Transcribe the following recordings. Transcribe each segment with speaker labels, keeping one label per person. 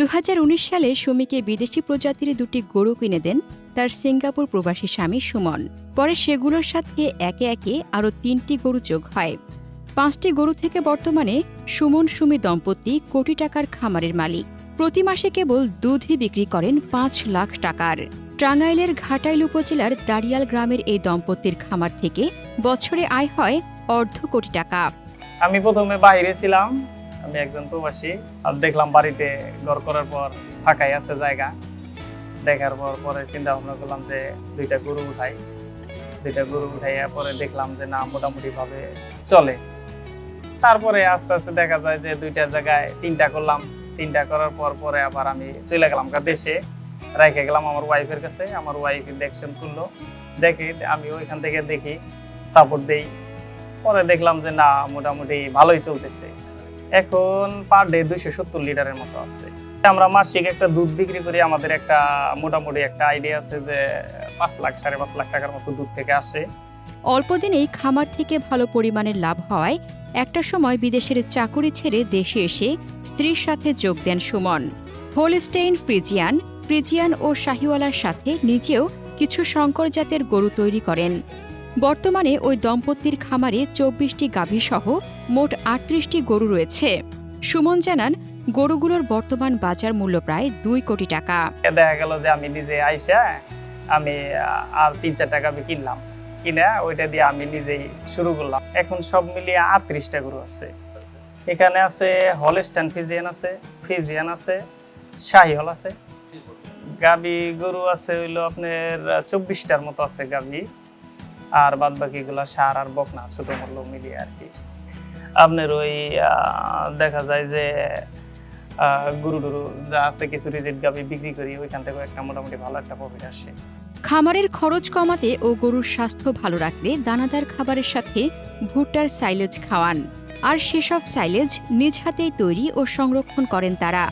Speaker 1: দু হাজার উনিশ সালে সুমিকে বিদেশি প্রজাতির দুটি গরু কিনে দেন তার সিঙ্গাপুর প্রবাসী স্বামী সুমন। পরে সেগুলোর সাথে একে একে আরও তিনটি গরু যোগ হয়। পাঁচটি গরু থেকে বর্তমানে সুমন সুমি দম্পতি কোটি টাকার খামারের মালিক। প্রতি মাসে কেবল দুধই বিক্রি করেন পাঁচ লাখ টাকার। টাঙ্গাইলের ঘাটাইল উপজেলার দাড়িয়াল গ্রামের এই দম্পতির খামার থেকে বছরে আয় হয় অর্ধ কোটি টাকা।
Speaker 2: আমি প্রথমে বাইরে ছিলাম আমি একজন প্রবাসী আর দেখলাম বাড়িতে ঘর করার পর ফাঁকাই আছে জায়গা। দেখার পর পরে চিন্তা ভাবনা করলাম যে দুইটা গরু উঠাই। দুইটা গরু উঠাইয়া পরে দেখলাম যে না মোটামুটি ভাবে চলে। তারপরে আস্তে আস্তে দেখা যায় যে দুইটা জায়গায় তিনটা করলাম। তিনটা করার পর পরে আবার আমি চলে গেলাম দেশে। রেখে গেলাম আমার ওয়াইফের কাছে। আমার ওয়াইফ দেখশন করল। দেখি আমি ওইখান থেকে দেখি সাপোর্ট দেই। পরে দেখলাম যে না, মোটামুটি ভালোই চলতেছে। এখন পার ডে দুইশো সত্তর লিটারের মতো আছে। আমরা মাসিক একটা দুধ বিক্রি করি, আমাদের একটা মোটামুটি একটা আইডিয়া আছে যে পাঁচ লাখ, সাড়ে পাঁচ লাখ টাকার মতো দুধ থেকে আসে।
Speaker 1: অল্প দিনেই খামার থেকে ভালো পরিমাণের লাভ হওয়ায় একটা সময় বিদেশের চাকুরি ছেড়ে দেশে এসে স্ত্রীর সাথে যোগ দেন সুমন। হোলস্টেইন ফ্রিজিয়ান ফ্রিজিয়ান ও শাহিওয়ালার সাথে নিজেও কিছু শঙ্কর জাতের গরু তৈরি করেন। বর্তমানে ওই দম্পতির খামারে চব্বিশটি গাভীসহ মোট আটত্রিশটি গরু রয়েছে। সুমন জানান, গরুগুলোর বর্তমান বাজার মূল্য প্রায় দুই কোটি টাকা।
Speaker 2: দেখা গেল যে আমি নিজে আইসা, আমি আর তিন চার টাকা আমি কিনলাম। কিনে ওইটা দিয়ে আমি নিজেই শুরু করলাম। এখন সব মিলিয়ে আটত্রিশটা গরু আছে। এখানে আছে হলস্টান ফিজিয়ান আছে ফিজিয়ান আছে শাহিহল আছে। গাবি গরু আছে হইল আপনার চব্বিশটার মতো আছে গাবি আর বাদ বাকি গুলা সার আর বকনা ছোটো মূল্য মিলিয়ে আর কি। আপনার ওই দেখা যায় যে গরু টরু যা আছে কিছু রিজিট গাবি বিক্রি করি, ওইখান থেকে একটা মোটামুটি ভালো একটা প্রফিট আসে।
Speaker 1: খামারের খরচ কমাতে ও গরুর স্বাস্থ্য ভালো রাখতে দানাদার খাবারের সাথে ভুট্টার সাইলেজ খাওয়ান। আর সেসব সাইলেজ নিজ হাতেই তৈরি ও সংরক্ষণ করেন তারা।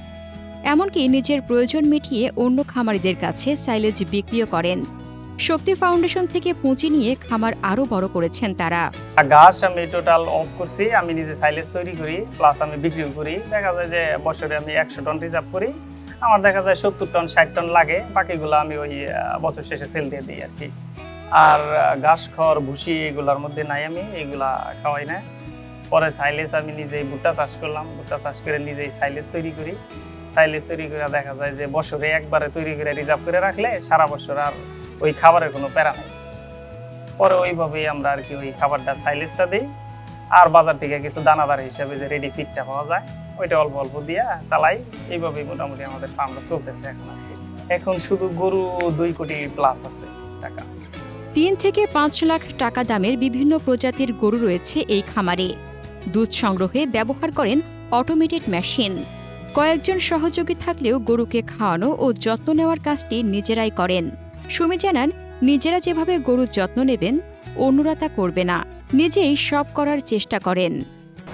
Speaker 1: এমনকি নিজের প্রয়োজন মিটিয়ে অন্য খামারিদের কাছে সাইলেজ বিক্রিও করেন। শক্তি ফাউন্ডেশন থেকে পুঁজি নিয়ে খামার আরও বড় করেছেন তারা।
Speaker 2: ঘাস আমি টোটাল অফ করছি, আমি নিজে সাইলেজ তৈরি করি প্লাস আমি বিক্রিও করি। দেখা যায় যে বছরে আমি একশো টন রিজার্ভ করি। আমার দেখা যায় সত্তর টন ষাট টন লাগে, বাকিগুলো আমি ওই বছর শেষে সেল দিয়ে দিই আর কি। আর ঘাস, খড়, ভুসি এগুলোর মধ্যে নাই আমি, এগুলা খাওয়াই না। পরে সাইলেজ আমি নিজেই ভুট্টা চাষ করলাম, ভুট্টা চাষ করে নিজেই সাইলেজ তৈরি করি। সাইলেজ তৈরি করে দেখা যায় যে বছরে একবারে তৈরি করে রিজার্ভ করে রাখলে সারা বছর আর ওই খাবারের কোনো প্যারা নেই। পরে ওইভাবেই আমরা আর কি ওই খাবারটা সাইলেজটা দিই। আর বাজার থেকে কিছু দানাদার হিসাবে যে রেডি ফিটটা পাওয়া যায়, ওইটা অল্প অল্প দিয়া চালাই। এইভাবেই মোটামুটি আমাদের ফার্মটা চলতেছে এখন আর এখন শুধু গরু দুই কোটি প্লাস আছে টাকা।
Speaker 1: তিন থেকে পাঁচ লাখ টাকা দামের বিভিন্ন প্রজাতির গরু রয়েছে এই খামারে। দুধ সংগ্রহে ব্যবহার করেন অটোমেটেড মেশিন কয়েকজন সহযোগী থাকলেও গরুকে খাওয়ানো ও যত্ন নেওয়ার কাজটি নিজেরাই করেন। সুমি জানান, নিজেরা যেভাবে গরুর যত্ন নেবেন, অন্যরা তা করবে না। নিজেই সব করার চেষ্টা করেন।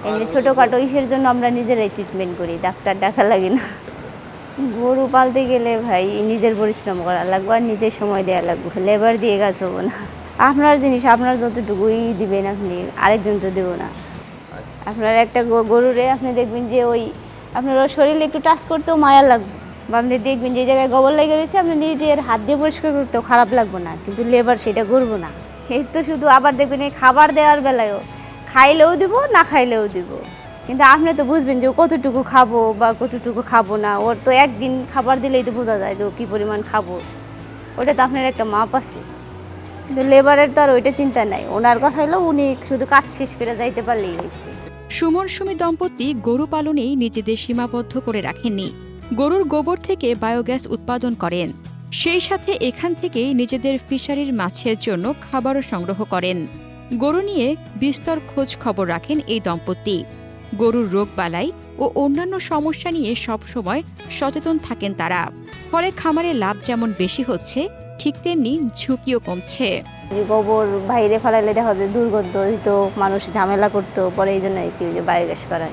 Speaker 3: এমনি ছোটোখাটো ইসের জন্য আমরা নিজেরাই ট্রিটমেন্ট করি, ডাক্তার ডাকা লাগে না। গরু পালতে গেলে ভাই, নিজের পরিশ্রম করা লাগবে আর নিজের সময় দেওয়া লাগবে। লেবার দিয়ে কাজ হব না। আপনার জিনিস, আপনার যতটুকুই দিবেন আপনি, আরেকজন তো দেবো না। আপনার একটা গরুরে আপনি দেখবেন যে ওই, আপনার শরীরে একটু টাচ করতেও মায়া লাগবে। বা আপনি দেখবেন যে জায়গায় গোবর লেগে রয়েছে, আপনি নিজের হাত দিয়ে পরিষ্কার করতেও খারাপ লাগবে না, কিন্তু লেবার সেটা করব না। এই তো শুধু আবার দেখবেন এই খাবার দেওয়ার বেলায়ও খাইলেও দিব, না খাইলেও দিব। কিন্তু আপনি তো বুঝবেন যে কতটুকু খাব বা কতটুকু খাব না, ওর তো একদিন খাবার দিলেই তো বোঝা যায় যে ও কী পরিমাণ খাব। ওটা তো আপনার একটা মাপ আছে। কিন্তু লেবারের তো আর ওইটা চিন্তা নাই। ওনার কথা হলো উনি শুধু কাজ শেষ করে যাইতে পারলেই হয়েছে।
Speaker 1: সুমন সুমি দম্পতি গরু পালনেই নিজেদের সীমাবদ্ধ করে রাখেননি। গরুর গোবর থেকে বায়োগ্যাস উৎপাদন করেন। সেই সাথে এখান থেকেই নিজেদের ফিশারির মাছের জন্য খাবারও সংগ্রহ করেন। গরু নিয়ে বিস্তর খোঁজ খবর রাখেন এই দম্পতি। গরুর রোগবালাই ও অন্যান্য সমস্যা নিয়ে সবসময় সচেতন থাকেন তারা। ফলে খামারে লাভ যেমন বেশি হচ্ছে, ঠিক তেমনি ঝুঁকিও কমছে।
Speaker 3: গোবর বাইরে ফেলাইলে দেখা যায় দুর্গন্ধ হইতো মানুষ ঝামেলা করতো, পরে এই জন্য কি বায়োগ্যাস করা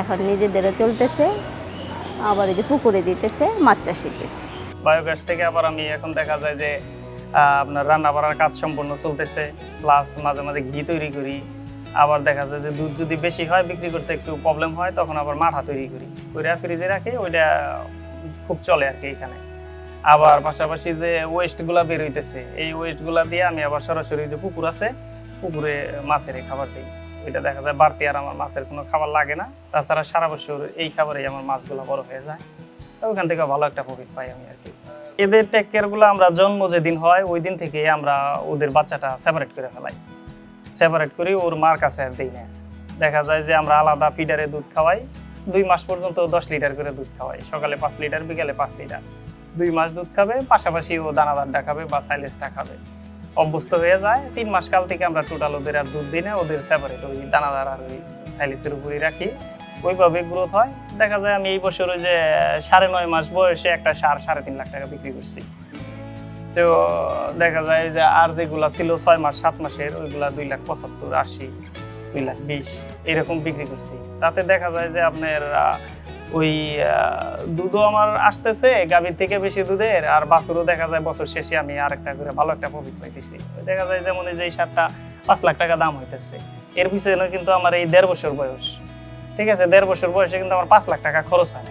Speaker 3: এখন নিজেদেরও চলতেছে আবার এই যে পুকুরে দিতেছে, মাছ চাষ দিতেছে।
Speaker 2: বায়োগ্যাস থেকে আবার আমি এখন দেখা যায় যে আপনার রান্না বাড়ার কাজ সম্পূর্ণ চলতেছে প্লাস মাঝে মাঝে ঘি তৈরি করি। আবার দেখা যায় যে দুধ যদি বেশি হয়, বিক্রি করতে একটু প্রবলেম হয়, তখন আবার মাঠা তৈরি করি। করে ফ্রিজে রাখি, ওইটা খুব চলে আর কি এখানে। আবার পাশাপাশি যে ওয়েস্টগুলা বের হইতেছে, এই ওয়েস্টগুলা দিয়ে আমি আবার সরাসরি যে পুকুর আছে, পুকুরে মাছের খাবার দিই। ওইটা দেখা যায় বাড়তি আর আমার মাছের কোনো খাবার লাগে না। তাছাড়া সারা বছর এই খাবারেই আমার মাছগুলো বড় হয়ে যায়। ওখান থেকে ভালো একটা প্রফিট পাই আমি আর কি। এদের টেক কেয়ারগুলো আমরা জন্ম যেদিন হয়, ওই দিন থেকে আমরা ওদের বাচ্চাটা সেপারেট করে ফেলাই। সেপারেট করি ওর মার কাছে আর দিই না। দেখা যায় যে আমরা আলাদা ফিডারে দুধ খাওয়াই, দুই মাস পর্যন্ত দশ লিটার করে দুধ খাওয়াই। সকালে পাঁচ লিটার বিকালে পাঁচ লিটার দুই মাস দুধ খাবে, পাশাপাশি ও দানাদারটা খাবে বা সাইলেসটা খাবে। অভ্যস্ত হয়ে যায়। তিন মাস কাল থেকে আমরা টোটাল ওদের আর দুধ দিই না, ওদের সেপারেট ওই দানাদার আর ওই সাইলেসের উপরই রাখি। ওইভাবে গ্রোথ হয়। দেখা যায় আমি এই বছর ওই যে, সাড়ে নয় মাস বয়সে একটা সার সাড়ে তিন লাখ টাকা বিক্রি করছি। তো দেখা যায় যে আর যেগুলা ছিল ছয় মাস, সাত মাসের, ওইগুলা দুই লাখ পঁচাত্তর, আশি, দুই লাখ বিশ, এরকম বিক্রি করছি। তাতে দেখা যায় যে আপনার ওই দুধও আমার আসতেছে, গাভীর থেকে বেশি দুধের, আর বাছুরও দেখা যায় বছর শেষে আমি আর একটা করে ভালো একটা প্রফিট পাইতেছি। দেখা যায় যেমন এই যে এই সারটা পাঁচ লাখ টাকা দাম হইতেছে। এর পিছনে কিন্তু আমার এই দেড় বছর বয়স। ঠিক আছে, দেড় বছর বয়সে কিন্তু আমার পাঁচ লাখ টাকা খরচ হয়